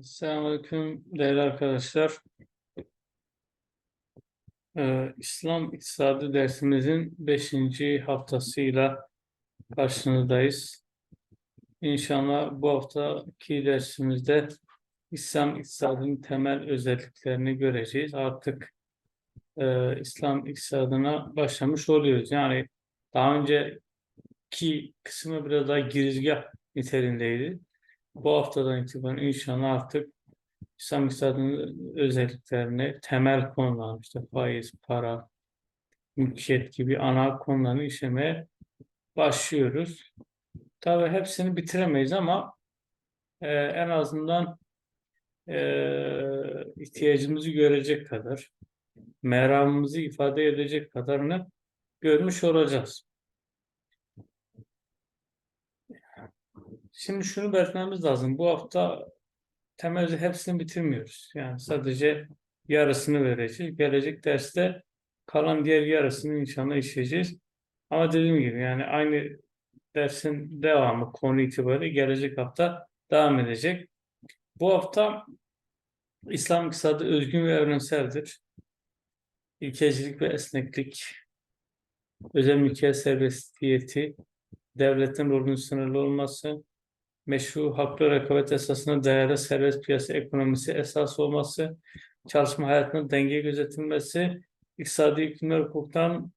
Selamünaleyküm değerli arkadaşlar. Ee, İslam İktisadi dersimizin 5. haftasıyla karşınızdayız. İnşallah bu haftaki dersimizde İslam iktisadının temel özelliklerini göreceğiz. Artık e, İslam iktisadına başlamış oluyoruz. Yani daha önceki kısmı biraz daha girizgah niteliğindeydi. Bu haftadan itibaren inşallah artık İslam iktisadının özelliklerini, temel konular, işte faiz, para, mülkiyet gibi ana konularını işlemeye başlıyoruz. Tabii hepsini bitiremeyiz ama e, en azından e, ihtiyacımızı görecek kadar, meramımızı ifade edecek kadarını görmüş olacağız. Şimdi şunu belirtmemiz lazım. Bu hafta temelde hepsini bitirmiyoruz. Yani sadece yarısını vereceğiz. Gelecek derste kalan diğer yarısını inşallah işleyeceğiz. Ama dediğim gibi yani aynı dersin devamı konu itibariyle gelecek hafta devam edecek. Bu hafta İslam iktisadı özgün ve evrenseldir. İlkecilik ve esneklik, özel mülkiyet serbestiyeti, devletin rolünün sınırlı olması, meşru haklı rekabet esasına dayalı serbest piyasa ekonomisi esas olması, çalışma hayatının denge gözetilmesi, iktisadi hükümler hukuktan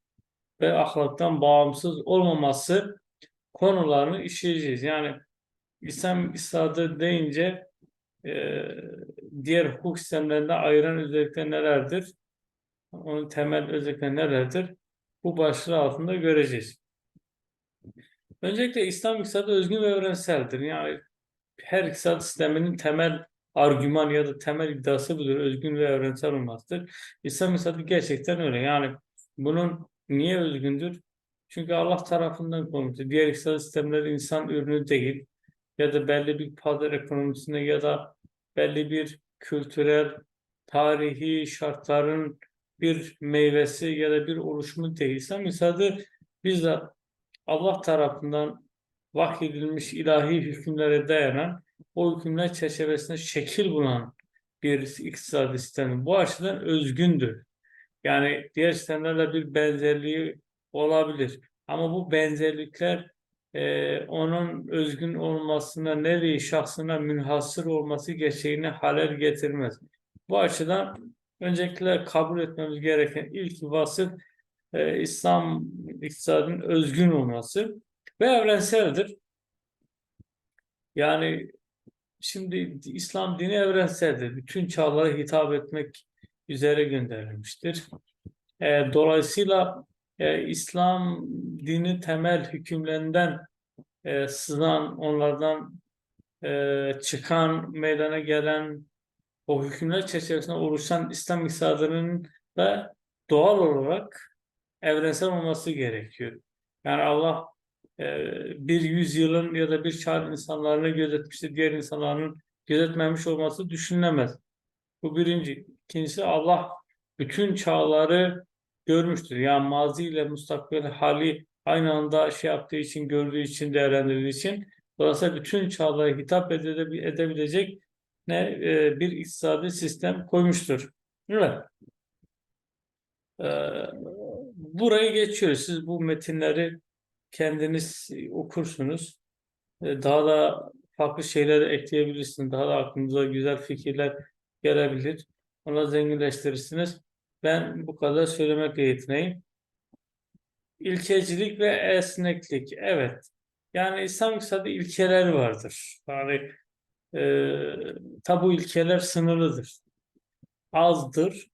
ve ahlaktan bağımsız olmaması konularını işleyeceğiz. Yani İslam iktisadı deyince e, diğer hukuk sistemlerinde ayıran özellikler nelerdir? Onun temel özellikleri nelerdir? Bu başlığı altında göreceğiz. Öncelikle İslam iktisadı özgün ve evrenseldir. Yani her iktisat sisteminin temel argüman ya da temel iddiası budur. Özgün ve evrensel olmasıdır. İslam iktisadı gerçekten öyle. Yani bunun niye özgündür? Çünkü Allah tarafından konulmuştur. Diğer iktisat sistemleri insan ürünü değil ya da belli bir pazar ekonomisinde ya da belli bir kültürel, tarihi şartların bir meyvesi ya da bir oluşumu değil. İslam iktisadı bizzat Allah tarafından vahyedilmiş ilahi hükümlere dayanan o hükümler çerçevesinde şekil bulan bir iktisadi sistemi. Bu açıdan özgündür. Yani diğer sistemlerle bir benzerliği olabilir. Ama bu benzerlikler e, onun özgün olmasına, nevi şahsına münhasır olması gerçeğini halel getirmez. Bu açıdan öncelikle kabul etmemiz gereken ilk vasıf e, İslam iktisadının özgün olması ve evrenseldir. Yani şimdi İslam dini evrenseldir. Bütün çağlara hitap etmek üzere gönderilmiştir. E, dolayısıyla e, İslam dini temel hükümlerinden e, sızan, onlardan e, çıkan, meydana gelen o hükümler çerçevesinde oluşan İslam iktisadının da doğal olarak evrensel olması gerekiyor. Yani Allah e, bir yüzyılın ya da bir çağ insanlarını gözetmiştir, diğer insanların gözetmemiş olması düşünülemez. Bu birinci. İkincisi Allah bütün çağları görmüştür. Yani mazi ile mustakbel hali aynı anda şey yaptığı için, gördüğü için, değerlendirdiği için dolayısıyla bütün çağlara hitap edebilecek ne e, bir iktisadi sistem koymuştur. Ee, burayı geçiyoruz. Siz bu metinleri kendiniz okursunuz. Ee, daha da farklı şeyler ekleyebilirsiniz. Daha da aklınıza güzel fikirler gelebilir. Ona zenginleştirirsiniz. Ben bu kadar söylemekle yetineyim. İlkecilik ve esneklik. Evet. Yani İslam iktisadı ilkeler vardır. Yani e, tabu ilkeler sınırlıdır. Azdır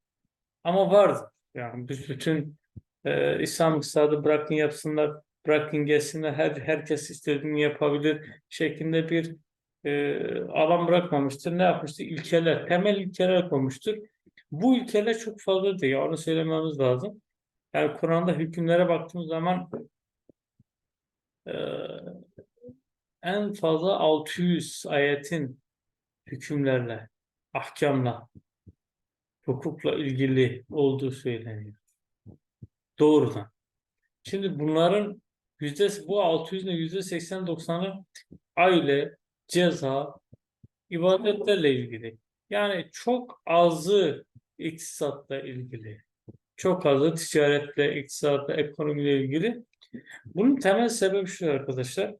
ama vardır. Yani biz bütün e, İslam iktisadı bırakın yapsınlar, bırakın gelsinler, her, herkes istediğini yapabilir şeklinde bir e, alan bırakmamıştır. Ne yapmıştır? İlkeler, temel ilkeler koymuştur. Bu ilkeler çok fazla değil, onu söylememiz lazım. Yani Kur'an'da hükümlere baktığımız zaman e, en fazla 600 ayetin hükümlerle, ahkamla, hukukla ilgili olduğu söyleniyor. Doğrudan. Şimdi bunların yüzde bu 600'ün yüzde 80-90'ı aile, ceza, ibadetlerle ilgili. Yani çok azı iktisatla ilgili. Çok azı ticaretle, iktisatla, ekonomiyle ilgili. Bunun temel sebebi şu arkadaşlar.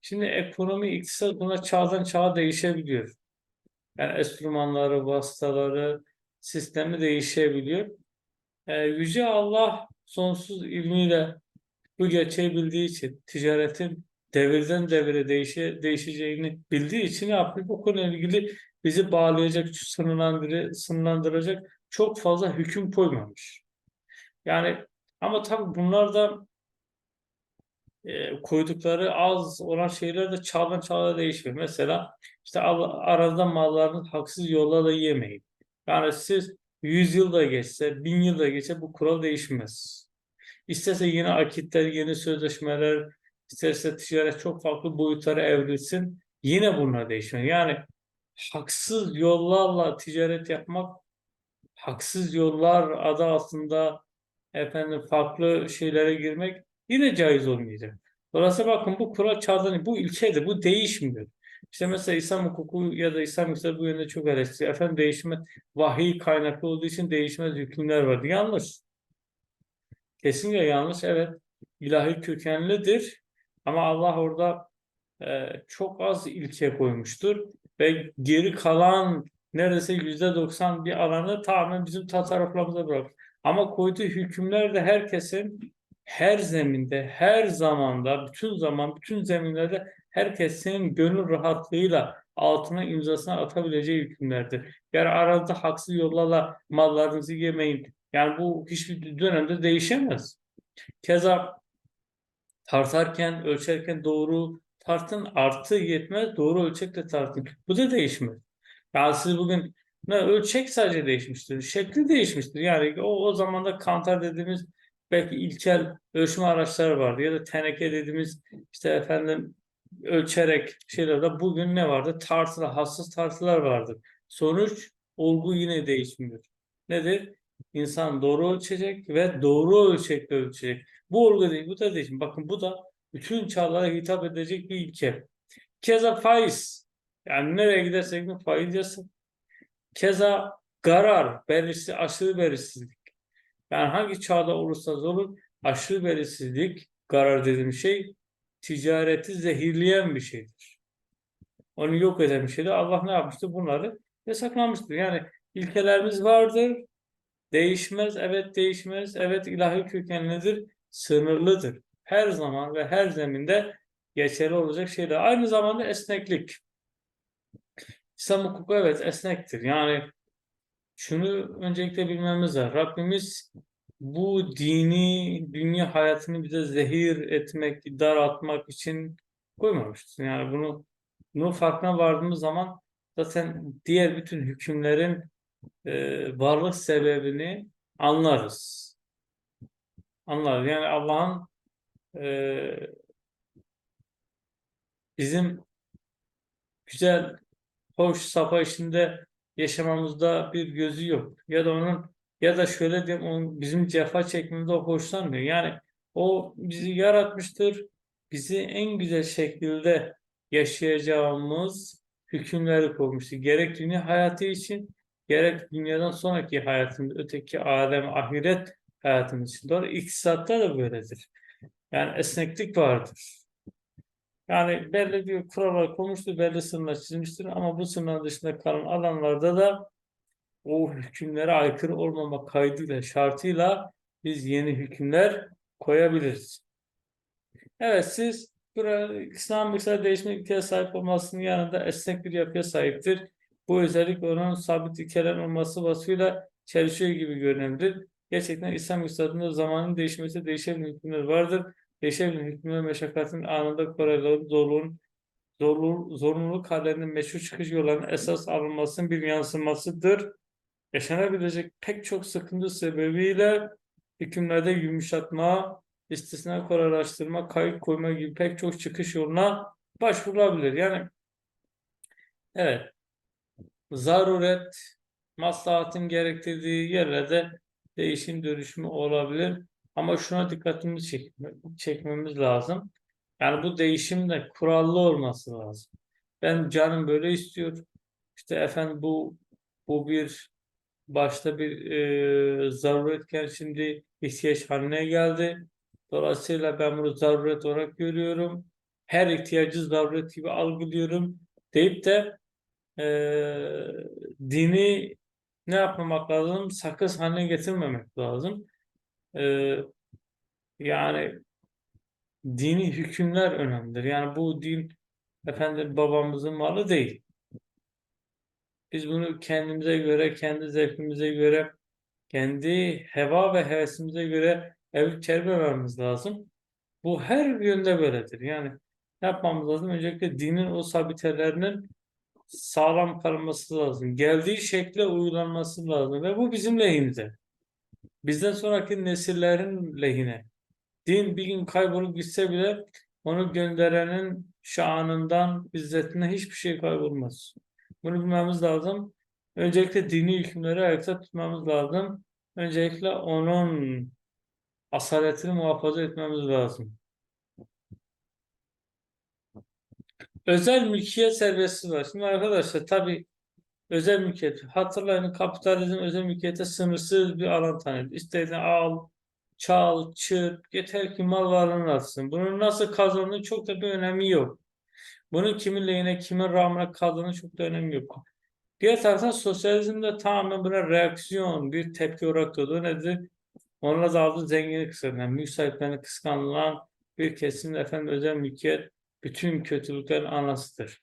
Şimdi ekonomi, iktisat buna çağdan çağa değişebiliyor. Yani enstrümanları, vasıtaları, sistemi değişebiliyor. Ee, Yüce Allah sonsuz ilmiyle bu gerçeği bildiği için, ticaretin devirden devire değişe, değişeceğini bildiği için yapıyor? Bu konuyla ilgili bizi bağlayacak, sınırlandır, sınırlandıracak çok fazla hüküm koymamış. Yani ama tabii bunlar da e, koydukları az olan şeyler de çağdan çağa değişiyor. Mesela işte arada mallarını haksız yollarla yemeyin. Yani siz 100 yıl da geçse, 1000 yıl da geçse bu kural değişmez. İsterse yeni akitler, yeni sözleşmeler, isterse ticaret çok farklı boyutlara evrilsin. Yine bunlar değişmez. Yani haksız yollarla ticaret yapmak, haksız yollar adı altında efendim farklı şeylere girmek yine caiz olmayacak. Dolayısıyla bakın bu kural çağdan, bu ilkedir, bu değişmiyor. İşte mesela İslam hukuku ya da İslam hukukları bu yönde çok eleştiriyor. Efendim değişme, vahiy kaynaklı olduğu için değişmez hükümler vardı. Yanlış. Kesinlikle yanlış. Evet. ilahi kökenlidir. Ama Allah orada e, çok az ilke koymuştur. Ve geri kalan neredeyse yüzde doksan bir alanı tamamen bizim tasarruflarımıza bırakır. Ama koyduğu hükümler de herkesin her zeminde, her zamanda, bütün zaman, bütün zeminlerde herkesin gönül rahatlığıyla altına imzasını atabileceği hükümlerdir. Yani aranızda haksız yollarla mallarınızı yemeyin. Yani bu hiçbir dönemde değişemez. Keza tartarken, ölçerken doğru tartın, artı yetmez, doğru ölçekle tartın. Bu da değişmez. Yani siz bugün ne ölçek sadece değişmiştir, şekli değişmiştir. Yani o, o zamanda kantar dediğimiz belki ilkel ölçme araçları vardı ya da teneke dediğimiz işte efendim ölçerek şeylerde bugün ne vardı? Tartılar, hassas tartılar vardır. Sonuç olgu yine değişmiyor. Nedir? İnsan doğru ölçecek ve doğru ölçekle ölçecek. Bu olgu değil, bu da değil. Bakın bu da bütün çağlara hitap edecek bir ilke. Keza faiz. Yani nereye gidersek de faiz yasın. Keza karar, belirsiz, aşırı belirsizlik. Yani hangi çağda olursa olur aşırı belirsizlik, karar dediğim şey ticareti zehirleyen bir şeydir. Onu yok eden bir şeydir. Allah ne yapmıştır? Bunları yasaklamıştır. Yani ilkelerimiz vardır. Değişmez, evet değişmez, evet ilahi kökenlidir, sınırlıdır. Her zaman ve her zeminde geçerli olacak şeyler. Aynı zamanda esneklik. İslam hukuku evet esnektir. Yani şunu öncelikle bilmemiz lazım. Rabbimiz bu dini dünya hayatını bize zehir etmek, daraltmak için koymamıştır. Yani bunu bunun farkına vardığımız zaman zaten diğer bütün hükümlerin e, varlık sebebini anlarız. Anlarız. Yani Allah'ın e, bizim güzel, hoş, safa içinde yaşamamızda bir gözü yok. Ya da onun ya da şöyle diyeyim onun bizim cefa çekmemizde hoşlanmıyor. Yani o bizi yaratmıştır. Bizi en güzel şekilde yaşayacağımız hükümleri koymuştur. Gerek dünya hayatı için gerek dünyadan sonraki hayatımız, öteki alem, ahiret hayatımız için. Doğru. İktisatta da böyledir. Yani esneklik vardır. Yani belli bir kurallar konmuştur, belli sınırlar çizmiştir ama bu sınırlar dışında kalan alanlarda da o hükümlere aykırı olmama kaydıyla, şartıyla biz yeni hükümler koyabiliriz. Evet siz İslam mikser değişme ilkeye sahip olmasının yanında esnek bir yapıya sahiptir. Bu özellik onun sabit ilkeler olması vasfıyla çelişiyor gibi görünebilir. Gerçekten İslam iktisadında zamanın değişmesi değişebilen hükümler vardır. Değişebilen hükümler meşakkatin anında kolaylığı, zorluğun, zorluğu, zorunluluk hallerinin meşru çıkış yollarının esas alınmasının bir yansımasıdır. Yaşanabilecek pek çok sıkıntı sebebiyle hükümlerde yumuşatma, istisna kolaylaştırma, kayıt koyma gibi pek çok çıkış yoluna başvurulabilir. Yani evet zaruret, maslahatın gerektirdiği yerlerde değişim dönüşümü olabilir. Ama şuna dikkatimizi çekme, çekmemiz lazım. Yani bu değişim de kurallı olması lazım. Ben canım böyle istiyor. İşte efendim bu bu bir başta bir e, zaruretken şimdi ihtiyaç haline geldi. Dolayısıyla ben bunu zaruret olarak görüyorum. Her ihtiyacı zaruret gibi algılıyorum deyip de e, dini ne yapmamak lazım? Sakız haline getirmemek lazım. E, yani dini hükümler önemlidir. Yani bu din efendim babamızın malı değil. Biz bunu kendimize göre, kendi zevkimize göre, kendi heva ve hevesimize göre evlilik çevirmememiz lazım. Bu her yönde böyledir. Yani yapmamız lazım? Öncelikle dinin o sabitelerinin sağlam kalması lazım. Geldiği şekle uygulanması lazım ve bu bizim lehimize. Bizden sonraki nesillerin lehine. Din bir gün kaybolup gitse bile onu gönderenin şanından, izzetinden hiçbir şey kaybolmaz. Bunu bilmemiz lazım. Öncelikle dini hükümleri ayakta tutmamız lazım. Öncelikle onun asaletini muhafaza etmemiz lazım. Özel mülkiyet serbestliği var. Şimdi arkadaşlar tabii özel mülkiyet. Hatırlayın kapitalizm özel mülkiyete sınırsız bir alan tanıdı. İstediğini al, çal, çırp, yeter ki mal varlığını artsın. Bunun nasıl kazandığı çok da bir önemi yok. Bunun kimin lehine, kimin rağmen kazandığı çok da önemi yok. Diğer taraftan sosyalizm de tamamen buna reaksiyon, bir tepki olarak doğdu. Nedir? Onunla da aldığı zenginlik kıskanılan, mülk sahiplerine kıskanılan bir kesim efendim özel mülkiyet bütün kötülüklerin anasıdır.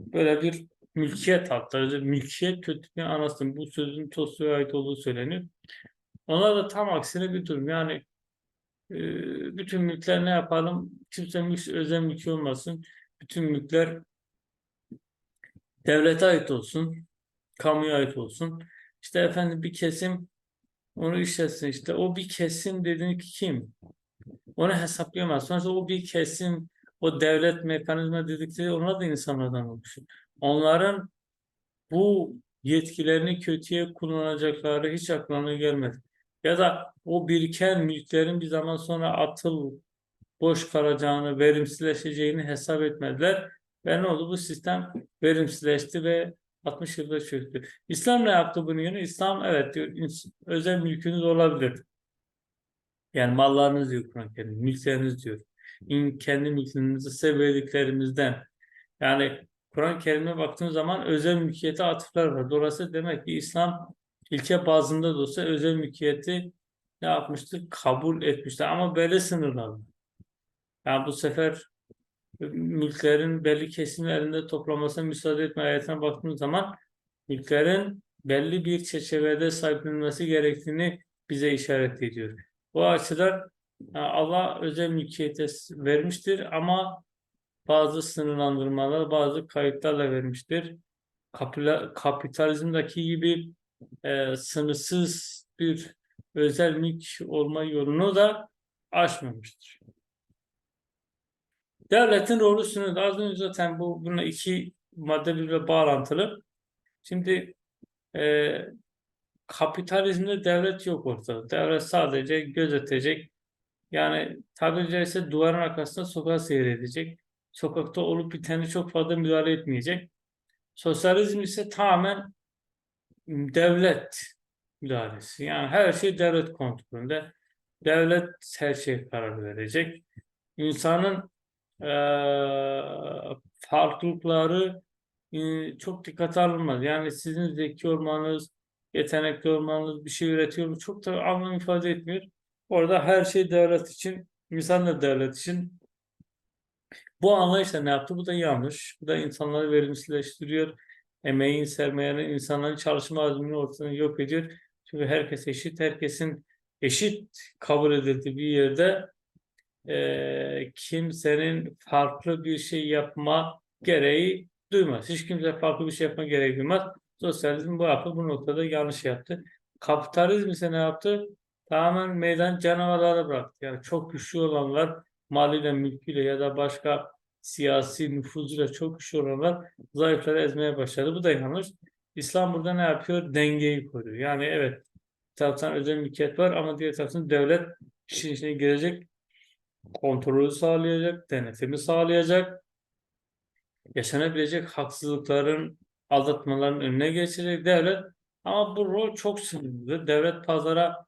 Böyle bir mülkiyet hatta özel mülkiyet kötülüğün anasıdır. Bu sözün Tolstoy'a ait olduğu söyleniyor. Onlar da tam aksine bir durum. Yani e, bütün mülkler ne yapalım? Kimse mülk, özel mülkü olmasın. Bütün mülkler devlete ait olsun. Kamuya ait olsun. İşte efendim bir kesim onu işletsin işte. O bir kesim dediğin kim? Onu hesaplayamaz. Sonuçta o bir kesim o devlet mekanizma dedikleri onlar da insanlardan oluşuyor. Onların bu yetkilerini kötüye kullanacakları hiç aklına gelmedi. Ya da o biriken mülklerin bir zaman sonra atıl boş kalacağını, verimsizleşeceğini hesap etmediler. Ve ne oldu? Bu sistem verimsizleşti ve 60 yılda çöktü. İslam ne yaptı bunun yerine? İslam evet diyor özel mülkünüz olabilir. Yani mallarınız diyor Kur'an-ı mülkleriniz diyor. İn, kendi mülklerinizi sevdiklerimizden. Yani Kur'an-ı Kerim'e baktığın zaman özel mülkiyete atıflar var. Dolayısıyla demek ki İslam ilke bazında da olsa özel mülkiyeti ne yapmıştır? Kabul etmiştir. Ama böyle sınırlarla. Yani bu sefer mülklerin belli kesimlerinde toplamasına müsaade etme ayetine baktığımız zaman mülklerin belli bir çerçevede sahiplenilmesi gerektiğini bize işaret ediyor. Bu açıdan Allah özel mülkiyete vermiştir ama bazı sınırlandırmalar, bazı kayıtlarla vermiştir. Kapitalizmdeki gibi e, sınırsız bir özel mülk olma yolunu da aşmamıştır. Devletin rolü sınırlı. Az önce zaten bu bununla iki madde birbirine bağlantılı. Şimdi e, kapitalizmde devlet yok ortada. Devlet sadece gözetecek. Yani tabiri caizse duvarın arkasında sokağa seyredecek. Sokakta olup biteni çok fazla müdahale etmeyecek. Sosyalizm ise tamamen devlet müdahalesi. Yani her şey devlet kontrolünde. Devlet her şeye karar verecek. İnsanın e, farklılıkları e, çok dikkate alınmaz. Yani sizin zeki olmanız, yetenekli olmanız, bir şey üretiyor çok da anlam ifade etmiyor. Orada her şey devlet için, insan da devlet için. Bu anlayışla ne yaptı? Bu da yanlış. Bu da insanları verimsizleştiriyor. Emeğin, sermayenin, insanların çalışma azmini ortadan yok ediyor. Çünkü herkes eşit, herkesin eşit kabul edildiği bir yerde e, kimsenin farklı bir şey yapma gereği duymaz. Hiç kimse farklı bir şey yapma gereği duymaz. Sosyalizm bu yaptı. Bu noktada yanlış yaptı. Kapitalizm ise ne yaptı? Tamamen meydan canavarlara bıraktı. Yani çok güçlü olanlar maliyle, mülküyle ya da başka siyasi nüfuzuyla çok güçlü olanlar zayıfları ezmeye başladı. Bu da yanlış. İslam burada ne yapıyor? Dengeyi koruyor. Yani evet bir taraftan özel mülkiyet var ama diğer taraftan devlet işin içine girecek, kontrolü sağlayacak, denetimi sağlayacak, yaşanabilecek haksızlıkların aldatmaların önüne geçecek devlet. Ama bu rol çok sınırlıdır. Devlet pazara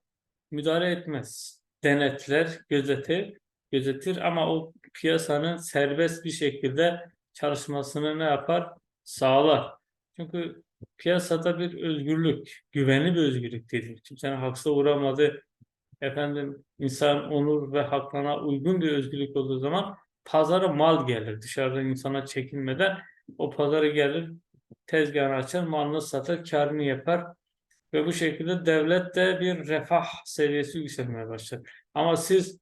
müdahale etmez. Denetler, gözetir, gözetir ama o piyasanın serbest bir şekilde çalışmasını ne yapar? Sağlar. Çünkü piyasada bir özgürlük, güvenli bir özgürlük değil. Kimsenin haksız uğramadığı, efendim insan onur ve haklarına uygun bir özgürlük olduğu zaman pazara mal gelir. Dışarıdan insana çekinmeden o pazara gelir, tezgahını açar, malını satar, karını yapar ve bu şekilde devlet de bir refah seviyesi yükselmeye başlar. Ama siz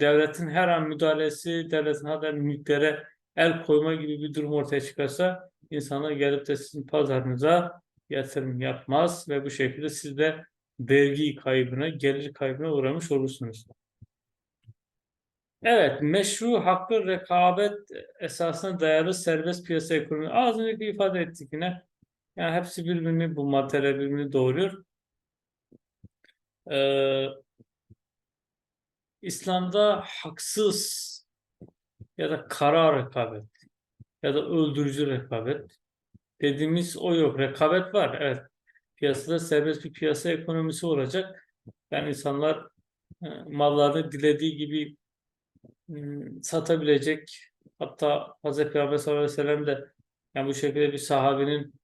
devletin her an müdahalesi, devletin hatta mülklere el koyma gibi bir durum ortaya çıkarsa insanlar gelip de sizin pazarınıza yatırım yapmaz ve bu şekilde siz de vergi kaybına, gelir kaybına uğramış olursunuz. Evet, meşru haklı rekabet esasına dayalı serbest piyasa ekonomi. Az önce ifade ettik yine. Yani hepsi birbirini, bu maddeler birbirini doğuruyor. Ee, İslam'da haksız ya da kara rekabet ya da öldürücü rekabet dediğimiz o yok. Rekabet var, evet. Piyasada serbest bir piyasa ekonomisi olacak. Yani insanlar e, mallarını dilediği gibi Hmm, satabilecek hatta Hazreti Peygamber sallallahu aleyhi ve sellem de yani bu şekilde bir sahabenin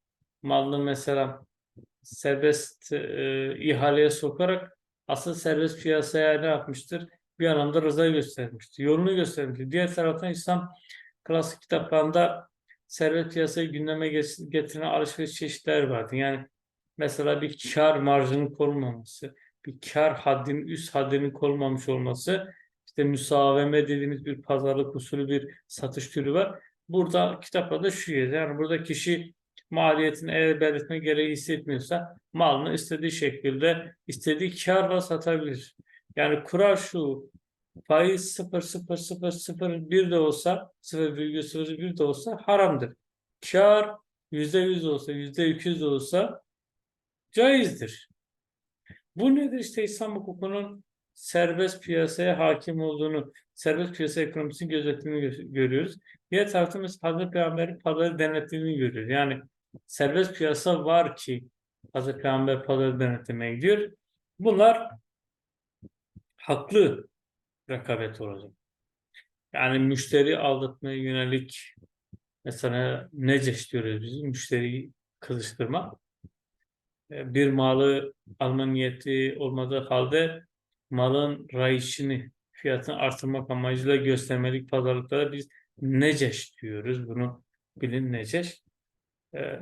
malını mesela serbest e, ihaleye sokarak asıl serbest piyasaya ne yapmıştır? Bir anlamda rıza göstermiştir. Yolunu göstermiştir. Diğer taraftan İslam klasik kitaplarında serbest piyasayı gündeme getiren alışveriş çeşitleri vardı. Yani mesela bir kar marjının korunmaması, bir kar haddinin üst haddinin korunmamış olması işte müsaveme dediğimiz bir pazarlık usulü bir satış türü var. Burada kitaplarda şu yazıyor. Yani burada kişi maliyetini eğer belirtme gereği hissetmiyorsa malını istediği şekilde istediği karla satabilir. Yani kural şu faiz 0,0001 de olsa 0,01 de olsa haramdır. Kar %100 olsa %200 de olsa caizdir. Bu nedir işte İslam hukukunun serbest piyasaya hakim olduğunu, serbest piyasa ekonomisinin gözettiğini görüyoruz. Diğer taraftan mesela Hazreti Peygamber'in pazarı denettiğini görüyoruz. Yani serbest piyasa var ki Hazreti Peygamber pazarı denetlemeye gidiyor. Bunlar haklı rekabet olacak. Yani müşteri aldatmaya yönelik mesela neceş diyoruz biz, müşteriyi kızıştırma. Bir malı alma niyeti olmadığı halde malın rayişini, fiyatını artırmak amacıyla göstermelik pazarlıklara biz neceş diyoruz. Bunu bilin neceş. Ee,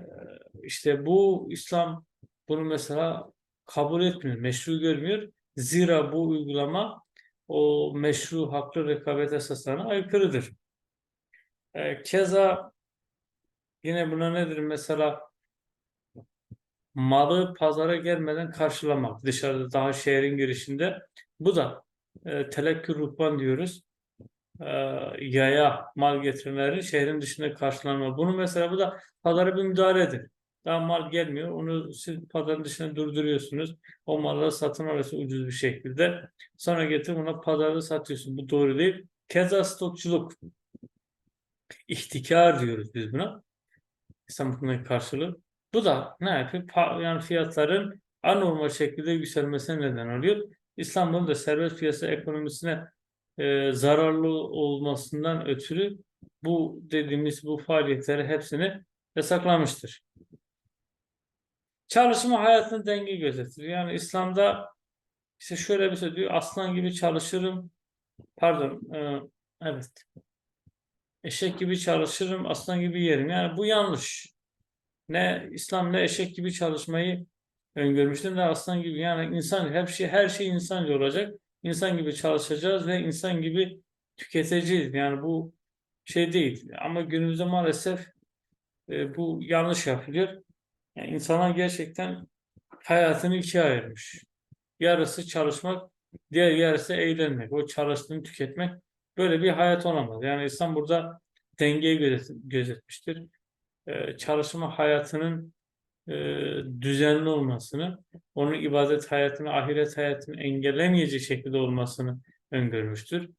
işte bu İslam bunu mesela kabul etmiyor, meşru görmüyor. Zira bu uygulama o meşru haklı rekabet esaslarına aykırıdır. Ee, keza yine buna nedir? Mesela malı pazara gelmeden karşılamak. Dışarıda daha şehrin girişinde. Bu da e, telekkür ruhban diyoruz. E, yaya mal getirenlerin şehrin dışında karşılanma. Bunu mesela bu da pazara bir müdahaledir. Daha mal gelmiyor. Onu siz pazarın dışına durduruyorsunuz. O malları satın arası ucuz bir şekilde. Sonra getirip ona pazarda satıyorsun. Bu doğru değil. Keza stokçuluk. İhtikar diyoruz biz buna. İslam karşılığı. Bu da ne yapıyor? Yani fiyatların anormal şekilde yükselmesine neden oluyor. İstanbul'un da serbest piyasa ekonomisine e, zararlı olmasından ötürü bu dediğimiz bu faaliyetleri hepsini yasaklamıştır. Çalışma hayatını denge gözetir. Yani İslam'da işte şöyle bir şey diyor. Aslan gibi çalışırım. Pardon. E, evet. Eşek gibi çalışırım. Aslan gibi yerim. Yani bu yanlış ne İslam ne eşek gibi çalışmayı öngörmüştür ne aslan gibi. Yani insan her şey her şey insanca olacak. İnsan gibi çalışacağız ve insan gibi tüketeceğiz. Yani bu şey değil. Ama günümüzde maalesef e, bu yanlış yapılıyor. Yani insanlar gerçekten hayatını ikiye ayırmış. Yarısı çalışmak, diğer yarısı eğlenmek. O çalıştığını tüketmek. Böyle bir hayat olamaz. Yani insan burada dengeyi gözet, gözetmiştir. E, çalışma hayatının e, düzenli olmasını, onun ibadet hayatını, ahiret hayatını engellemeyecek şekilde olmasını öngörmüştür.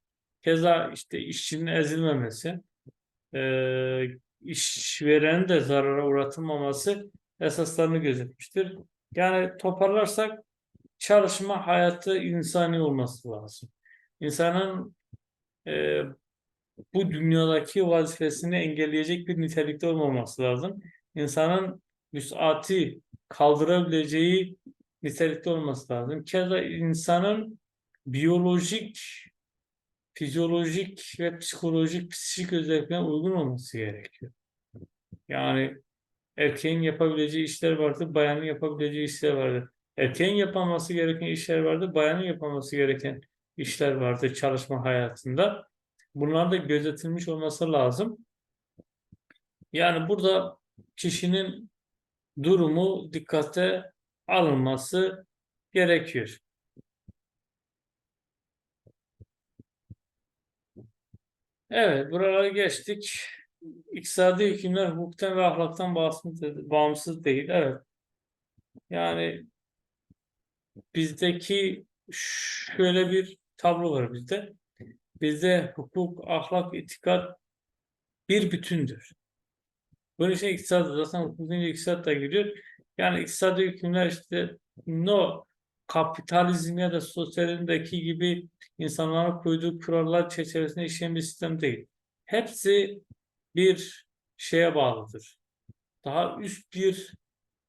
Keza işte işçinin ezilmemesi, e, işverenin de zarara uğratılmaması esaslarını gözetmiştir. Yani toparlarsak çalışma hayatı insani olması lazım. İnsanın e, bu dünyadaki vazifesini engelleyecek bir nitelikte olmaması lazım. İnsanın müsaati kaldırabileceği nitelikte olması lazım. Keza insanın biyolojik, fizyolojik ve psikolojik, psikik özelliklerine uygun olması gerekiyor. Yani erkeğin yapabileceği işler vardır, bayanın yapabileceği işler vardır. Erkeğin yapılması gereken işler vardır, bayanın yapılması gereken işler vardır çalışma hayatında. Bunlar da gözetilmiş olması lazım. Yani burada kişinin durumu dikkate alınması gerekiyor. Evet, buraları geçtik. İktisadi hükümler hukuktan ve ahlaktan bağımsız değil. Evet. Yani bizdeki şöyle bir tablo var bizde. Bizde hukuk, ahlak, itikat bir bütündür. Bunun için iktisat zaten hukuk deyince iktisat da giriyor. Yani iktisadi hükümler işte no kapitalizm ya da sosyalizmdeki gibi insanların koyduğu kurallar çerçevesinde işleyen bir sistem değil. Hepsi bir şeye bağlıdır. Daha üst bir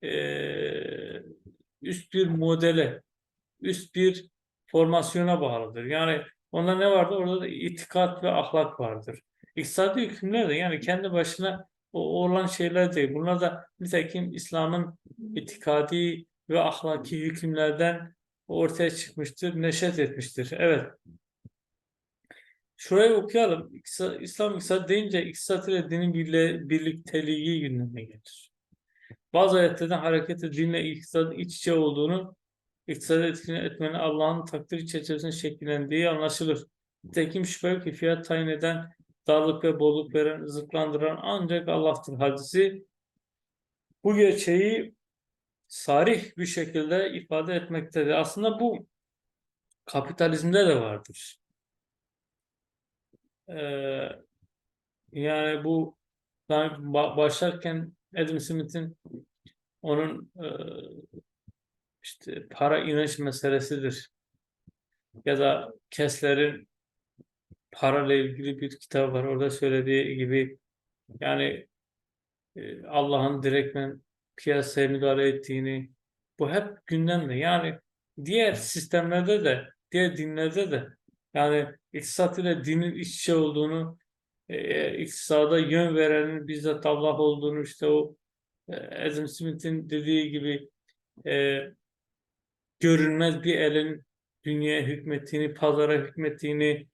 e, üst bir modele, üst bir formasyona bağlıdır. Yani onda ne vardı? Orada da itikat ve ahlak vardır. İktisadi hükümler de yani kendi başına o olan şeyler değil. Bunlar da nitekim İslam'ın itikadi ve ahlaki hükümlerden ortaya çıkmıştır, neşet etmiştir. Evet. Şurayı okuyalım. İslam iktisat deyince iktisat ile dinin birlikteliği gündeme gelir. Bazı ayetlerden hareketle dinle iktisadın iç içe olduğunu, iktisada etkini etmenin Allah'ın takdiri çerçevesinde şekillendiği anlaşılır. Tekim şüphe yok ki fiyat tayin eden, darlık ve bolluk veren, rızıklandıran ancak Allah'tır hadisi. Bu gerçeği sarih bir şekilde ifade etmektedir. Aslında bu kapitalizmde de vardır. Ee, yani bu ben başlarken Adam Smith'in onun e, işte para inanç meselesidir. Ya da Kessler'in parayla ilgili bir kitap var. Orada söylediği gibi yani e, Allah'ın direktmen piyasaya müdahale ettiğini bu hep gündemde. Yani diğer sistemlerde de diğer dinlerde de yani iktisat ile dinin iç içe olduğunu e, iktisada yön verenin bizzat Allah olduğunu işte o e, Adam Smith'in dediği gibi e, görünmez bir elin dünyaya hükmettiğini, pazara hükmettiğini,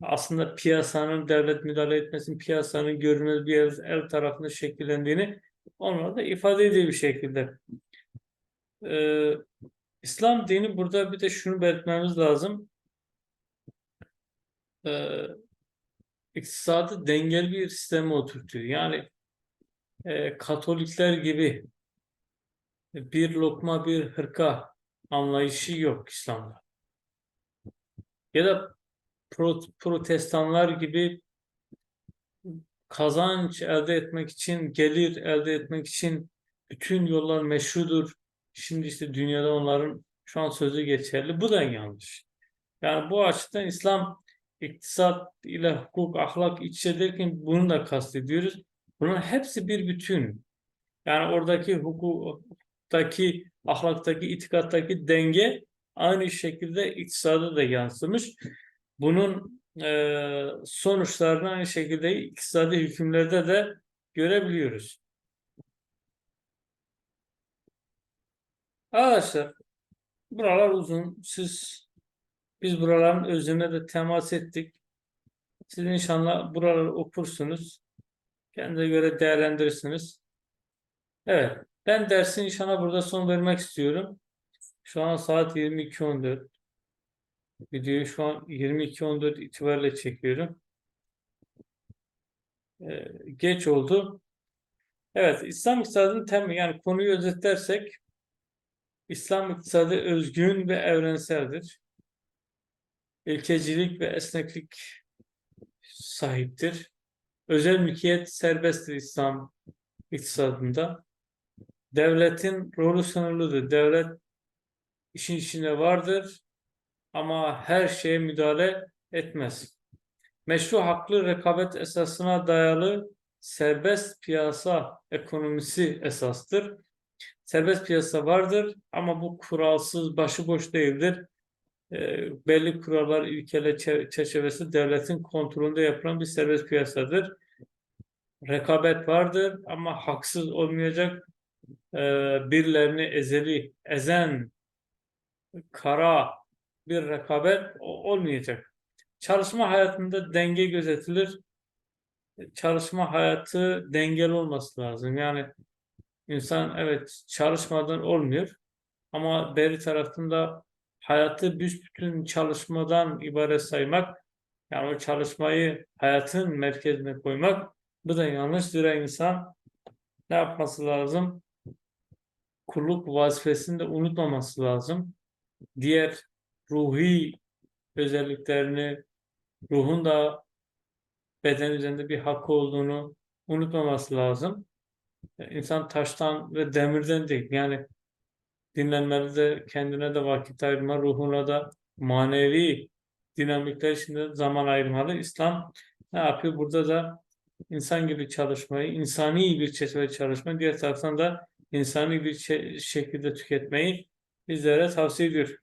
aslında piyasanın devlet müdahale etmesin, piyasanın görünmez bir el, el tarafında şekillendiğini onlar da ifade ediyor bir şekilde. Ee, İslam dini burada bir de şunu belirtmemiz lazım. Ee, iktisadı dengeli bir sisteme oturtuyor. Yani e, Katolikler gibi bir lokma bir hırka anlayışı yok İslam'da. Ya da protestanlar gibi kazanç elde etmek için, gelir elde etmek için bütün yollar meşrudur. Şimdi işte dünyada onların şu an sözü geçerli. Bu da yanlış. Yani bu açıdan İslam iktisat ile hukuk, ahlak iç içe derken bunu da kastediyoruz. Bunun hepsi bir bütün. Yani oradaki hukuktaki, ahlaktaki, itikattaki denge aynı şekilde iktisada da yansımış. Bunun e, sonuçlarını aynı şekilde iktisadi hükümlerde de görebiliyoruz. Arkadaşlar buralar uzun. Siz biz buraların özüne de temas ettik. Siz inşallah buraları okursunuz. Kendinize göre değerlendirirsiniz. Evet. Ben dersin inşallah burada son vermek istiyorum. Şu an saat 22.14. Videoyu şu an 22.14 itibariyle çekiyorum. Ee, geç oldu. Evet, İslam iktisadının temeli yani konuyu özetlersek İslam iktisadı özgün ve evrenseldir. İlkecilik ve esneklik sahiptir. Özel mülkiyet serbesttir İslam iktisadında. Devletin rolü sınırlıdır. Devlet işin içinde vardır ama her şeye müdahale etmez. Meşru haklı rekabet esasına dayalı serbest piyasa ekonomisi esastır. Serbest piyasa vardır ama bu kuralsız, başıboş değildir. E, belli kurallar, ilkeler çe- çerçevesi devletin kontrolünde yapılan bir serbest piyasadır. Rekabet vardır ama haksız olmayacak. E, birilerini ezeli, ezen, kara bir rekabet olmayacak. Çalışma hayatında denge gözetilir. Çalışma hayatı dengeli olması lazım. Yani insan evet çalışmadan olmuyor ama beri tarafında hayatı büsbütün çalışmadan ibaret saymak yani o çalışmayı hayatın merkezine koymak bu da yanlış. Zira insan ne yapması lazım? Kulluk vazifesini de unutmaması lazım. Diğer ruhi özelliklerini, ruhun da beden üzerinde bir hakkı olduğunu unutmaması lazım. İnsan taştan ve demirden değil. Yani dinlenmeli de kendine de vakit ayırma, ruhuna da manevi dinamikler içinde zaman ayırmalı. İslam ne yapıyor? Burada da insan gibi çalışmayı, insani bir çerçevede çalışmayı, diğer taraftan da insani bir şe- şekilde tüketmeyi bizlere tavsiye ediyor.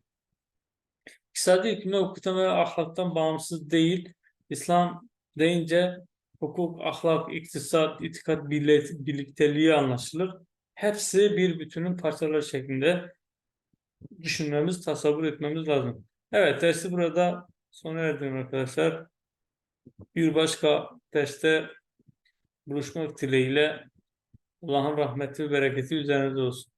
İktisadi hükümde hukuktan ve ahlaktan bağımsız değil. İslam deyince hukuk, ahlak, iktisat, itikat, birlikteliği anlaşılır. Hepsi bir bütünün parçaları şeklinde düşünmemiz, tasavvur etmemiz lazım. Evet, dersi burada sona erdirim arkadaşlar. Bir başka derste buluşmak dileğiyle Allah'ın rahmeti ve bereketi üzerinize olsun.